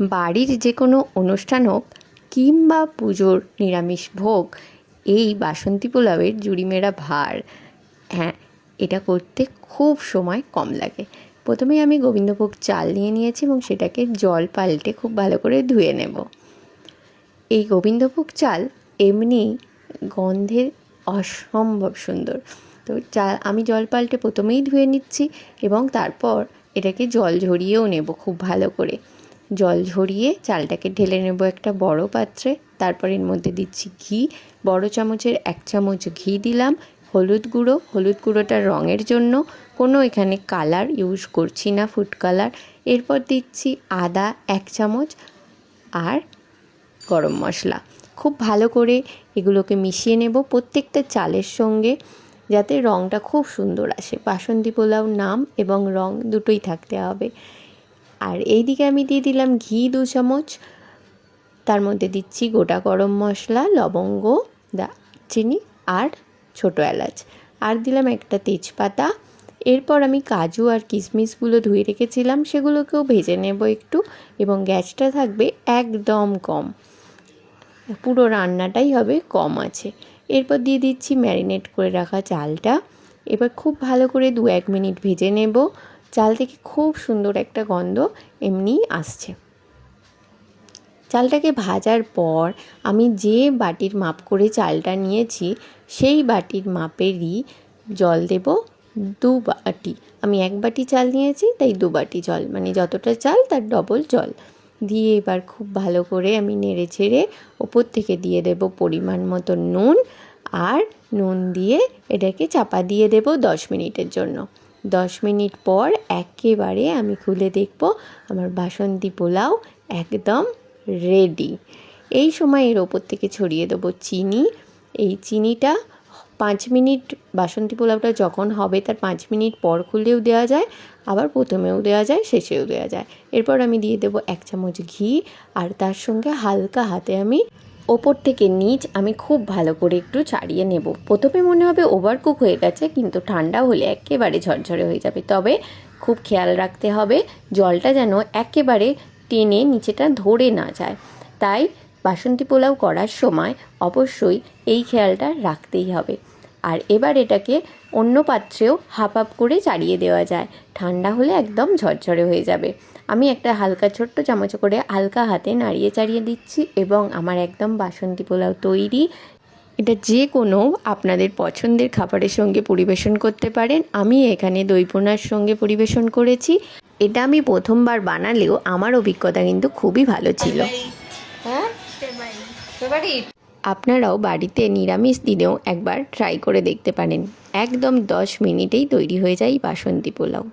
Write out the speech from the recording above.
বাড়ির যে কোনো অনুষ্ঠান হোক কিংবা পুজোর নিরামিষ ভোগ, এই বাসন্তী পোলাওয়ের জুড়িমেরা ভার। হ্যাঁ এটা করতে খুব সময় কম লাগে। প্রথমেই আমি গোবিন্দভোগ চাল নিয়ে নিয়েছি এবং সেটাকে জল পাল্টে খুব ভালো করে ধুয়ে নেব। এই গোবিন্দভোগ চাল এমনি গন্ধের অসম্ভব সুন্দর। তো চা, আমি জল পাল্টে প্রথমেই ধুয়ে নিচ্ছি এবং তারপর এটাকে জল ঝরিয়েও নেব খুব ভালো করে। জল ঝরিয়ে চালটাকে ঢেলে নেব একটা বড় পাত্রে। তারপর এর মধ্যে দিচ্ছি ঘি। বড় চামচের এক চামচ ঘি দিলাম, হলুদ গুঁড়ো। হলুদ গুঁড়োটা রঙের জন্য। কোনো এখানে কালার ইউজ করছি না, ফুড কালার। এরপর দিচ্ছি আদা এক চামচ আর গরম মশলা। খুব ভালো করে এগুলোকে মিশিয়ে নেব প্রত্যেকটা চালের সঙ্গে, যাতে রঙটা খুব সুন্দর আসে। বাসন্তী পোলাও নাম এবং রং দুটোই থাকতে হবে। আর এইদিকে আমি দিয়ে দিলাম ঘি দু চামচ। তার মধ্যে দিচ্ছি গোটা গরম মশলা, লবঙ্গ দারচিনি আর ছোটো এলাচ। আর দিলাম একটা তেজপাতা। এরপর আমি কাজু আর কিশমিশগুলো ধুয়ে রেখেছিলাম, সেগুলোকেও ভেজে নেব একটু এবং গ্যাসটা থাকবে একদম কম। পুরো রান্নাটাই হবে কম আছে। এরপর দিয়ে দিচ্ছি ম্যারিনেট করে রাখা চালটা। এবার খুব ভালো করে দু এক মিনিট ভেজে নেব। চাল থেকে খুব সুন্দর একটা গন্ধ এমনিই আসছে। চালটাকে ভাজার পর আমি যে বাটির মাপ করে চালটা নিয়েছি, সেই বাটির মাপেরই জল দেব দু বাটি। আমি এক বাটি চাল নিয়েছি, তাই দু বাটি জল। মানে যতটা চাল, তার ডবল জল। দিয়ে এবার খুব ভালো করে আমি নেড়ে ছেড়ে ওপর থেকে দিয়ে দেব পরিমাণ মতো নুন। আর নুন দিয়ে এটাকে চাপা দিয়ে দেব দশ মিনিটের জন্য। দশ মিনিট পর একেবারে আমি খুলে দেখব আমার বাসন্তী পোলাও একদম রেডি এই সময় এর ওপর থেকে ছড়িয়ে দেবো চিনি। এই চিনিটা পাঁচ মিনিট, বাসন্তী পোলাওটা যখন হবে তার পাঁচ মিনিট পর খুললেও দেওয়া যায়, আবার প্রথমেও দেওয়া যায়, শেষেও দেওয়া যায়। এরপর আমি দিয়ে দেবো এক চামচ ঘি আর তার সঙ্গে হালকা হাতে আমি ওপর থেকে নিচ আমি খুব ভালো করে একটু ছাড়িয়ে নেব। প্রথমে মনে হবে ওভারকুক হয়ে গেছে, কিন্তু ঠান্ডা হলে একেবারে ঝরঝরে হয়ে যাবে। তবে খুব খেয়াল রাখতে হবে, জলটা যেন একেবারে টেনে নিচেটা ধরে না যায়। তাই বাসন্তী পোলাও করার সময় অবশ্যই এই খেয়ালটা রাখতেই হবে। আর এবার এটাকে অন্য পাত্রেও হাফ হাফ করে চাড়িয়ে দেওয়া যায়। ঠান্ডা হলে একদম ঝরঝরে হয়ে যাবে। আমি একটা হালকা ছোট্ট চামচ করে হালকা হাতে নাড়িয়ে চাড়িয়ে দিচ্ছি এবং আমার একদম বাসন্তী পোলাও তৈরি। এটা যে কোনো আপনাদের পছন্দের খাবারের সঙ্গে পরিবেশন করতে পারেন। আমি এখানে দই পোনার সঙ্গে পরিবেশন করেছি। এটা আমি প্রথমবার বানালেও আমার অভিজ্ঞতা কিন্তু খুবই ভালো ছিল। হ্যাঁ? আপনারাও বাড়িতে নিরামিষ দিনেও একবার ট্রাই করে দেখতে পারেন। একদম দশ মিনিটেই তৈরি হয়ে যায় বাসন্তী পোলাও।